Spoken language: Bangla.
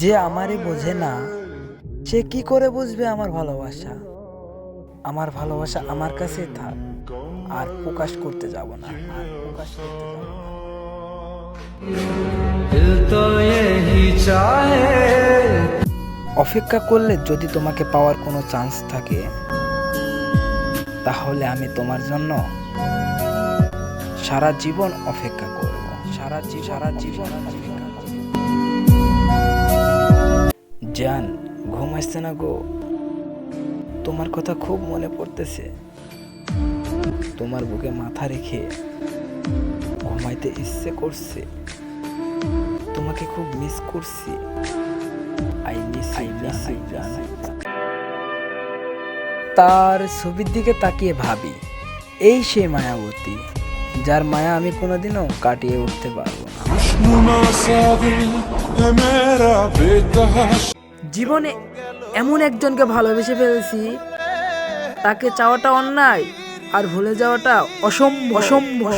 যে আমারে বোঝে না সে কি করে বুঝবে আমার ভালোবাসা? আমার ভালোবাসা আমার কাছে থাক আর প্রকাশ করতে যাব না আর প্রকাশ করতে যাব না। অপেক্ষা করলে যদি তোমাকে পাওয়ার কোনো চান্স থাকে তাহলে আমি তোমার জন্য সারা জীবন অপেক্ষা করব। সারা জীবন সারা জীবন অপেক্ষা জান, ঘুম আসছে না গো। তোমার কথা খুব মনে পড়তেছে। তোমার বুকে মাথা রেখে ঘুমাইতে ইচ্ছে করছে। তোমাকে খুব মিস করছি। তার ছবির দিকে তাকিয়ে ভাবি, এই সেই মায়াবতী, যার মায়া আমি কোনোদিনও কাটিয়ে উঠতে পারব না। জীবনে এমন একজনকে ভালোবেসে ফেলেছি তাকে চাওয়াটা অন্যায় আর ভুলে যাওয়াটা অসম্ভব। অসম্ভব।